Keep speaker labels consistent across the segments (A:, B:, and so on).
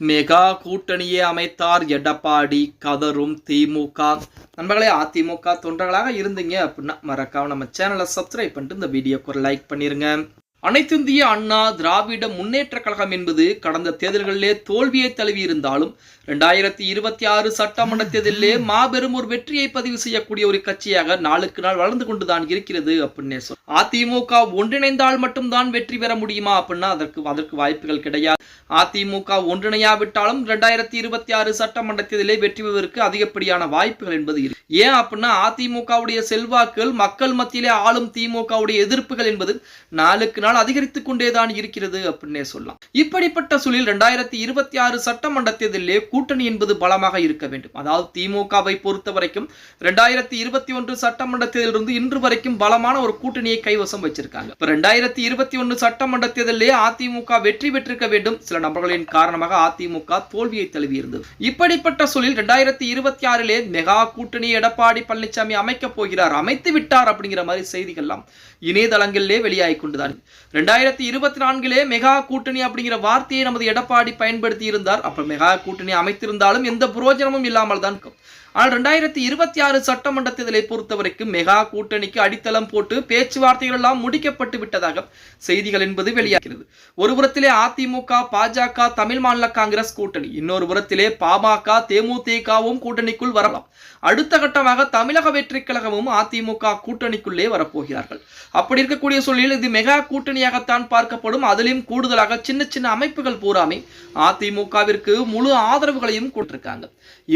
A: Mega கூட்டணியை அமைத்தார் எடப்பாடி. கதரும் திமுக. நண்பர்களே அதிமுக தொண்டர்களாக இருந்தீங்க அப்படின்னா மறக்காம நம்ம சேனலை சப்ஸ்கிரைப் பண்ணிட்டு இந்த வீடியோக்கு ஒரு லைக் பண்ணிருங்க. அனைத்திந்திய அண்ணா திராவிட முன்னேற்ற கழகம் என்பது கடந்த தேர்தல்களிலே தோல்வியை தழுவி இருந்தாலும் ரெண்டாயிரத்தி இருபத்தி ஆறு சட்டமன்ற தேர்தலிலே மாபெரும் ஒரு வெற்றியை பதிவு செய்யக்கூடிய ஒரு கட்சியாக நாளுக்கு நாள் வளர்ந்து கொண்டுதான் இருக்கிறது அப்படின்னு சொல் அதிமுக ஒன்றிணைந்தால் மட்டும்தான் வெற்றி பெற முடியுமா அப்படின்னா அதற்கு அதற்கு வாய்ப்புகள் கிடையாது. அதிமுக ஒன்றிணையாவிட்டாலும் ரெண்டாயிரத்தி இருபத்தி ஆறு சட்டமன்ற தேர்தலிலே வெற்றி பெறுவதற்கு அதிகப்படியான வாய்ப்புகள் என்பது இருக்கு. ஏன் அப்படின்னா அதிமுகவுடைய செல்வாக்குகள் மக்கள் மத்தியிலே ஆளும் திமுகவுடைய எதிர்ப்புகள் என்பது நாளுக்கு நாள் அதிகரித்துக் கொண்டேதான் இருக்கிறது அப்படின்னே சொல்லலாம். இப்படிப்பட்ட சூழலில் இரண்டாயிரத்தி இருபத்தி ஆறு சட்டமன்ற தேர்தலிலே கூட்டணி என்பது பலமாக இருக்க வேண்டும். அதாவது திமுகவை பொறுத்த வரைக்கும் இரண்டாயிரத்தி இருபத்தி ஒன்று சட்டமன்ற தேர்தலிருந்து இன்று வரைக்கும் பலமான ஒரு கூட்டணியை கைவசம் வச்சிருக்காங்க. இப்ப ரெண்டாயிரத்தி இருபத்தி ஒன்று சட்டமன்ற தேர்தலிலே அதிமுக வெற்றி பெற்றிருக்க வேண்டும். சில நபர்களின் காரணமாக அதிமுக தோல்வியை தழுவி இருந்தது இப்படிப்பட்ட சூழலில் இரண்டாயிரத்தி இருபத்தி ஆறிலே மெகா கூட்டணி எடப்பாடி பழனிசாமி அமைக்கப் போகிறார் அமைத்து விட்டார் அப்படிங்கிற மாதிரி செய்திகள்லாம் இணையதளங்களிலே வெளியாகி கொண்டுதான் ரெண்டாயிரத்தி இருபத்தி நான்கிலே மெகா கூட்டணி அப்படிங்கிற வார்த்தையை நமது எடப்பாடி பயன்படுத்தி இருந்தார் அப்ப மெகா கூட்டணி அமைத்திருந்தாலும் எந்த புரோஜனமும் இல்லாமல் தான் இருக்கும். ஆனால் ரெண்டாயிரத்தி இருபத்தி ஆறு சட்டமன்ற தேர்தலை பொறுத்தவரைக்கும் மெகா கூட்டணிக்கு அடித்தளம் போட்டு பேச்சுவார்த்தைகள் எல்லாம் முடிக்கப்பட்டு விட்டதாக செய்திகள் என்பது வெளியாகிறது. ஒரு புறத்திலே அதிமுக பாஜக தமிழ் மாநில காங்கிரஸ் கூட்டணி. இன்னொரு புறத்திலே பாமக தேமுதிகவும் கூட்டணிக்குள் வரலாம். அடுத்த கட்டமாக தமிழக வெற்றி கழகமும் அதிமுக கூட்டணிக்குள்ளே வரப்போகிறார்கள். அப்படி இருக்கக்கூடிய சூழலில் இது மெகா கூட்டணியாகத்தான் பார்க்கப்படும் அதிலும் கூடுதலாக சின்ன சின்ன அமைப்புகள் பூராமே அதிமுகவிற்கு முழு ஆதரவுகளையும் கொண்டிருக்காங்க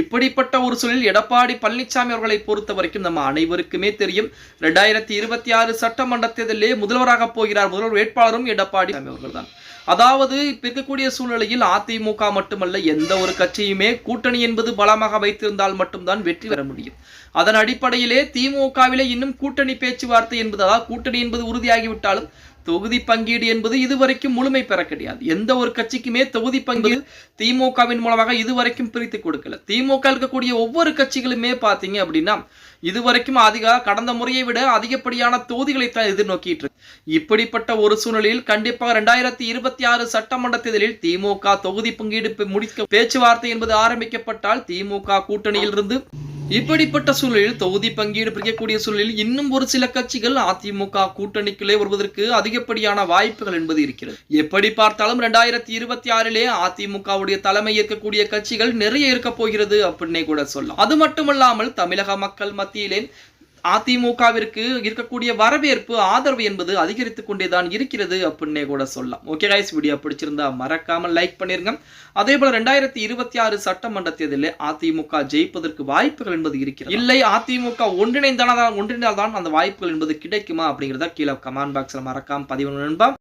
A: இப்படிப்பட்ட ஒரு சூழலில் எடப்பாடி பழனிசாமி அவர்களை பொறுத்த வரைக்கும் நம்ம அனைவருக்குமே தெரியும். ரெண்டாயிரத்தி இருபத்தி ஆறு சட்டமன்ற தேர்தலிலே முதல்வராக போகிறார் முதல்வர் வேட்பாளரும் எடப்பாடி அவர்கள் தான் அதாவது இப்ப இருக்கக்கூடிய சூழ்நிலையில் அதிமுக மட்டுமல்ல எந்த ஒரு கட்சியுமே கூட்டணி என்பது பலமாக வைத்திருந்தால் மட்டும்தான் வெற்றி பெற முடியும். அதன் அடிப்படையிலே திமுகவிலே இன்னும் கூட்டணி பேச்சுவார்த்தை என்பது அதாவது கூட்டணி என்பது உறுதியாகிவிட்டாலும் தொகுதி பங்கீடு என்பது இதுவரைக்கும் முழுமை பெற கிடையாது. எந்த ஒரு கட்சிக்குமே தொகுதி பங்கீடு திமுகவின் மூலமாக இதுவரைக்கும் பிரித்து கொடுக்கல. திமுக இருக்கக்கூடிய ஒவ்வொரு கட்சிகளுமே பார்த்தீங்க அப்படின்னா இதுவரைக்கும் அதிக கடந்த முறையை விட அதிகப்படியான தொகுதிகளை தான் எதிர்நோக்கிட்டு இருக்கு. இப்படிப்பட்ட ஒரு சூழ்நிலையில் கண்டிப்பாக ரெண்டாயிரத்தி இருபத்தி ஆறு சட்டமன்ற தேர்தலில் திமுக தொகுதி பங்கீடு முடிக்க பேச்சுவார்த்தை என்பது ஆரம்பிக்கப்பட்டால் திமுக கூட்டணியில் இருந்து இப்படிப்பட்ட சூழலில் தொகுதி பங்கீடு பிரிக்கக்கூடிய சூழலில் இன்னும் ஒரு சில கட்சிகள் அதிமுக கூட்டணிக்குள்ளே வருவதற்கு அதிகப்படியான வாய்ப்புகள் என்பது இருக்கிறது. எப்படி பார்த்தாலும் ரெண்டாயிரத்தி இருபத்தி ஆறிலே அதிமுகவுடைய தலைமை ஏற்கக்கூடிய கட்சிகள் நிறைய இருக்க போகிறது அப்படின்னே கூட சொல்லலாம். அது மட்டுமல்லாமல் தமிழக மக்கள் மத்தியிலே அதிமுகவிற்கு இருக்கக்கூடிய வரவேற்பு ஆதரவு என்பது அதிகரித்து கொண்டேதான் இருக்கிறது அப்படின்னே கூட சொல்லலாம். ஓகே கைஸ் வீடியோ பிடிச்சிருந்தா மறக்காம லைக் பண்ணிருங்க. அதே போல ரெண்டாயிரத்தி இருபத்தி ஆறு சட்டமன்ற தேர்தலில் அதிமுக ஜெயிப்பதற்கு வாய்ப்புகள் என்பது இருக்கிறது? இல்லை அதிமுக ஒன்றிணைந்தால்தான் ஒன்றிணைந்தால்தான் அந்த வாய்ப்புகள் என்பது கிடைக்குமா அப்படிங்கிறத கீழே கமெண்ட் பாக்ஸ்ல மறக்காம பதிவு நண்பா.